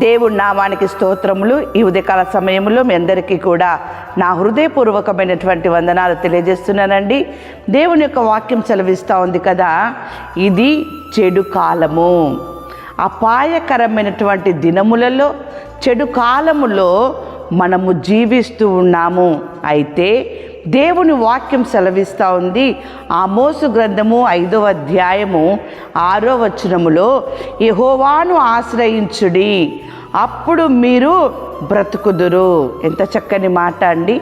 దేవుడి నామానికి స్తోత్రములు. ఈ ఉదయకాల సమయంలో మీ అందరికీ కూడా నా హృదయపూర్వకమైనటువంటి వందనాలు తెలియజేస్తున్నానండి. దేవుని యొక్క వాక్యం సెలవిస్తూ ఉంది కదా ఇది చెడు కాలము. అపాయకరమైనటువంటి దినములలో చెడు కాలములో మనము జీవిస్తూ ఉన్నాము. అయితే దేవుని వాక్యం సెలవిస్తూ ఉంది. ఆ మోసు గ్రంథము ఐదవ అధ్యాయము ఆరో వచనములో యహోవాను ఆశ్రయించుడి అప్పుడు మీరు బ్రతుకుదురు. ఎంత చక్కని మాట అండి.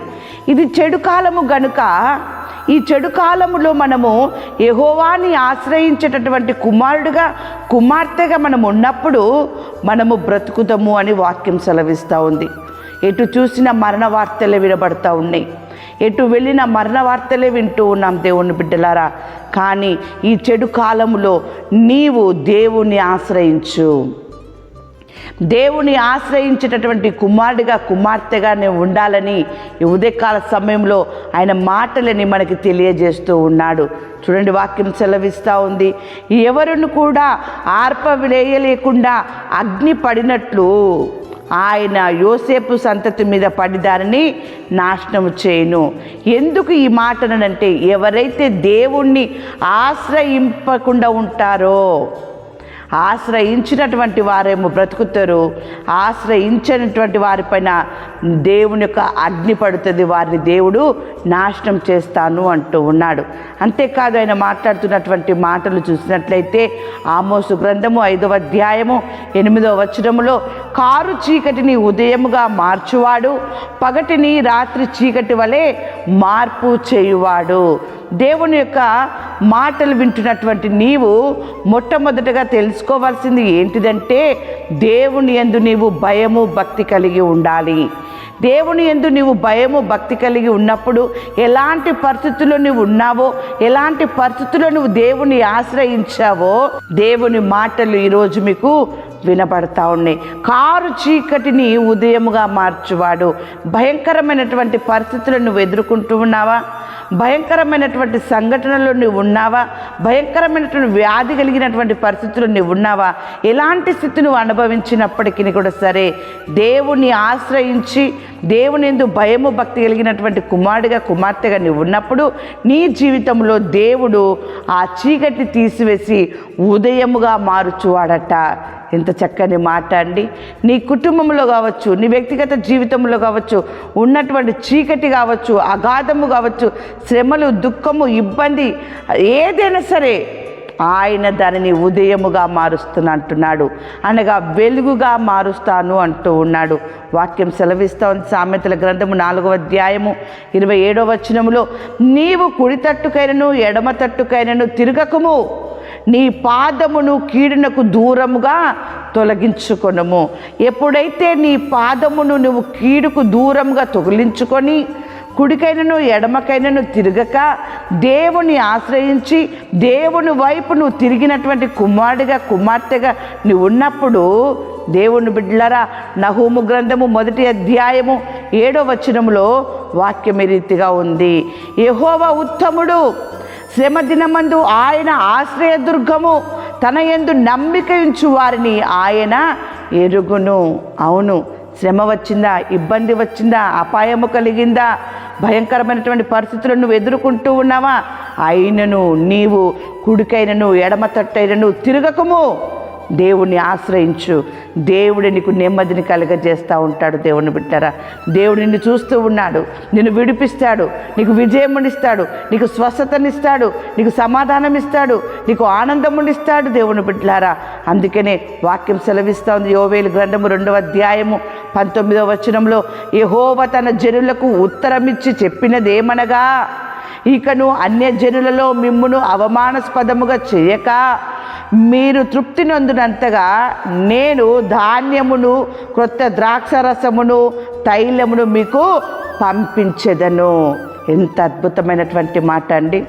ఇది చెడు కాలము గనుక ఈ చెడు కాలములో మనము యహోవాని ఆశ్రయించేటటువంటి కుమారుడుగా కుమార్తెగా మనం ఉన్నప్పుడు మనము బ్రతుకుతాము అని వాక్యం సెలవిస్తూ ఉంది. ఎటు చూసిన మరణ వార్తలే వినబడతా ఉన్నాయి. ఎటు వెళ్ళిన మరణ వార్తలే వింటూ ఉన్నాం దేవుని బిడ్డలారా. కానీ ఈ చెడు కాలంలో నీవు దేవుని ఆశ్రయించు. దేవుని ఆశ్రయించేటటువంటి కుమారుడిగా కుమార్తెగా నేను ఉండాలని ఈ ఉదయకాల సమయంలో ఆయన మాటలని మనకి తెలియజేస్తూ ఉన్నాడు. చూడండి వాక్యం సెలవిస్తూ ఉంది. ఎవరును కూడా ఆర్పవేయలేకుండా అగ్ని పడినట్లు ఆయన యోసేపు సంతతి మీద పడి దానిని చేయను. ఎందుకు ఈ మాటనంటే ఎవరైతే దేవుణ్ణి ఆశ్రయింపకుండా ఉంటారో ఆశ్రయించినటువంటి వారేమో బ్రతుకుతారు. ఆశ్రయించినటువంటి వారిపైన దేవుని యొక్క అగ్ని పడుతుంది. వారిని దేవుడు నాశనం చేస్తాను అంటూ ఉన్నాడు. అంతేకాదు ఆయన మాట్లాడుతున్నటువంటి మాటలు చూసినట్లయితే ఆమోసు గ్రంథము ఐదవ అధ్యాయము ఎనిమిదవ వచనములో కారు చీకటిని ఉదయముగా మార్చువాడు పగటిని రాత్రి చీకటి వలె మార్పు చేయువాడు. దేవుని యొక్క మాటలు వింటున్నటువంటి నీవు మొట్టమొదటగా తెలుసుకోవాల్సింది ఏంటిదంటే దేవుని యందు నీవు భయము భక్తి కలిగి ఉండాలి. దేవుని ఎందు నీవు భయము భక్తి కలిగి ఉన్నప్పుడు ఎలాంటి పరిస్థితుల్లో నువ్వు ఉన్నావో ఎలాంటి పరిస్థితుల్లో నువ్వు దేవుని ఆశ్రయించావో దేవుని మాటలు ఈరోజు మీకు వినపడతా ఉన్నాయి. కారు చీకటిని ఉదయముగా మార్చువాడు. భయంకరమైనటువంటి పరిస్థితులను నువ్వు ఎదుర్కొంటూ ఉన్నావా? భయంకరమైనటువంటి సంఘటనలో నువ్వు ఉన్నావా? భయంకరమైనటువంటి వ్యాధి కలిగినటువంటి పరిస్థితులు నువ్వు ఉన్నావా? ఎలాంటి స్థితి నువ్వు అనుభవించినప్పటికీ కూడా సరే దేవుని ఆశ్రయించి దేవుని ఎందు భయము భక్తి కలిగినటువంటి కుమారుడిగా కుమార్తెగా నువ్వు ఉన్నప్పుడు నీ జీవితంలో దేవుడు ఆ చీకటి తీసివేసి ఉదయముగా మారుచువాడట. ఇంత చక్కని మాట అండి. నీ కుటుంబంలో కావచ్చు నీ వ్యక్తిగత జీవితంలో కావచ్చు ఉన్నటువంటి చీకటి కావచ్చు అగాధము కావచ్చు శ్రమలు దుఃఖము ఇబ్బంది ఏదైనా సరే ఆయన దానిని ఉదయముగా మారుస్తున్నా అంటున్నాడు. అనగా వెలుగుగా మారుస్తాను అంటూ ఉన్నాడు. వాక్యం సెలవిస్తా ఉంది. సామెతల గ్రంథము నాలుగవ అధ్యాయము ఇరవై ఏడవ వచనములో నీవు కుడి తట్టుకైనను ఎడమ తట్టుకైనను తిరగకము. నీ పాదమును కీడునకు దూరముగా తొలగించుకొనము. ఎప్పుడైతే నీ పాదమును నువ్వు కీడుకు దూరంగా తొగిలించుకొని కుడికైనను ఎడమకైనను తిరగక దేవుని ఆశ్రయించి దేవుని వైపు నువ్వు తిరిగినటువంటి కుమారుడిగా కుమార్తెగా నువ్వు ఉన్నప్పుడు దేవుని బిడ్డలరా నహూము గ్రంథము మొదటి అధ్యాయము ఏడో వచనములో వాక్యం రీతిగా ఉంది. యహోవ ఉత్తముడు. శ్రమ దినమందు ఆయన ఆశ్రయదుర్గము తన ఎందు నమ్మిక ఉంచు వారిని ఆయన ఎరుగును. అవును శ్రమ వచ్చిందా ఇబ్బంది వచ్చిందా అపాయము కలిగిందా భయంకరమైనటువంటి పరిస్థితులను నువ్వు ఎదుర్కొంటూ ఉన్నావా? అయినను నీవు కుడికైనను ఎడమ తట్టైనను తిరగకము. దేవుణ్ణి ఆశ్రయించు. దేవుడు నీకు నెమ్మదిని కలుగజేస్తూ ఉంటాడు దేవుని బిడ్డరా. దేవుడు నిన్ను చూస్తూ ఉన్నాడు. నిన్ను విడిపిస్తాడు. నీకు విజయమునిస్తాడు. నీకు స్వస్థతనిస్తాడు. నీకు సమాధానం ఇస్తాడు నీకు ఆనందమునిస్తాడు దేవుని బిడ్డలారా. అందుకనే వాక్యం సెలవిస్తూ ఉంది. యోవేలు గ్రంథము రెండవ అధ్యాయము పంతొమ్మిదవ వచనంలో యహోవ తన జనులకు ఉత్తరమిచ్చి చెప్పినదేమనగా ఇకను అన్యజనులలో మిమ్మును అవమానాస్పదముగా చేయక మీరు తృప్తి నొందినంతగా నేను ధాన్యమును క్రొత్త ద్రాక్షరసమును తైలమును మీకు పంపించెదను. ఎంత అద్భుతమైనటువంటి మాట అండి.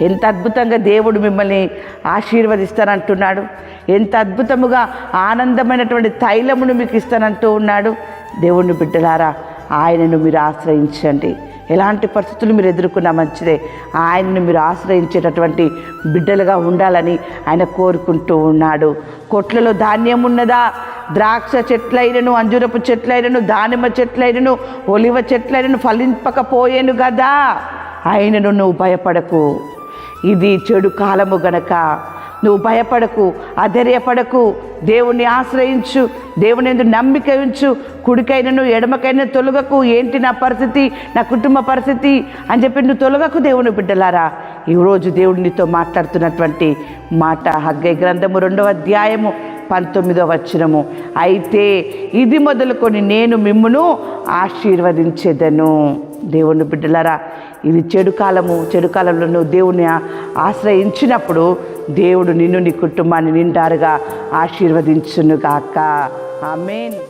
ఎంత అద్భుతంగా దేవుడు మిమ్మల్ని ఆశీర్వదిస్తానంటున్నాడు. ఎంత అద్భుతముగా ఆనందమైనటువంటి తైలమును మీకు ఇస్తానంటూ ఉన్నాడు. దేవుని బిడ్డలారా ఆయనను మీరు ఆశ్రయించండి. ఎలాంటి పరిస్థితులు మీరు ఎదుర్కొన్నా మంచిదే. ఆయనను మీరు ఆశ్రయించేటటువంటి బిడ్డలుగా ఉండాలని ఆయన కోరుకుంటూ ఉన్నాడు. కొట్లలో ధాన్యం ఉన్నదా? ద్రాక్ష చెట్లైనను అంజురపు చెట్లైనను దానిమ్మ చెట్లైనను ఒలివ చెట్లైనను ఫలింపకపోయేను కదా ఆయనను నువ్వు భయపడకు. ఇది చెడు కాలము గనక. నువ్వు భయపడకు అధైర్యపడకు. దేవుణ్ణి ఆశ్రయించు దేవుని ఎందు నమ్మిక ఉంచు. కుడికైనను ఎడమకైనా తొలగకు. ఏంటి నా పరిస్థితి? నా కుటుంబ పరిస్థితి? అని చెప్పి నువ్వు తొలగకు దేవుని బిడ్డలారా. ఈరోజు దేవుడు నీతో మాట్లాడుతున్నటువంటి మాట హగ్గై గ్రంథము రెండవ అధ్యాయము పంతొమ్మిదవ వచనము. అయితే ఇది మొదలుకొని నేను మిమ్మును ఆశీర్వదించేదను. దేవుని బిడ్డలారా ఇది చెడు కాలము చెడు కాలంలో నువ్వు దేవుని ఆశ్రయించినప్పుడు దేవుడు నిన్ను నీ కుటుంబాన్ని నిండారుగా ఆశీర్వదించునుగాక. ఆమెను.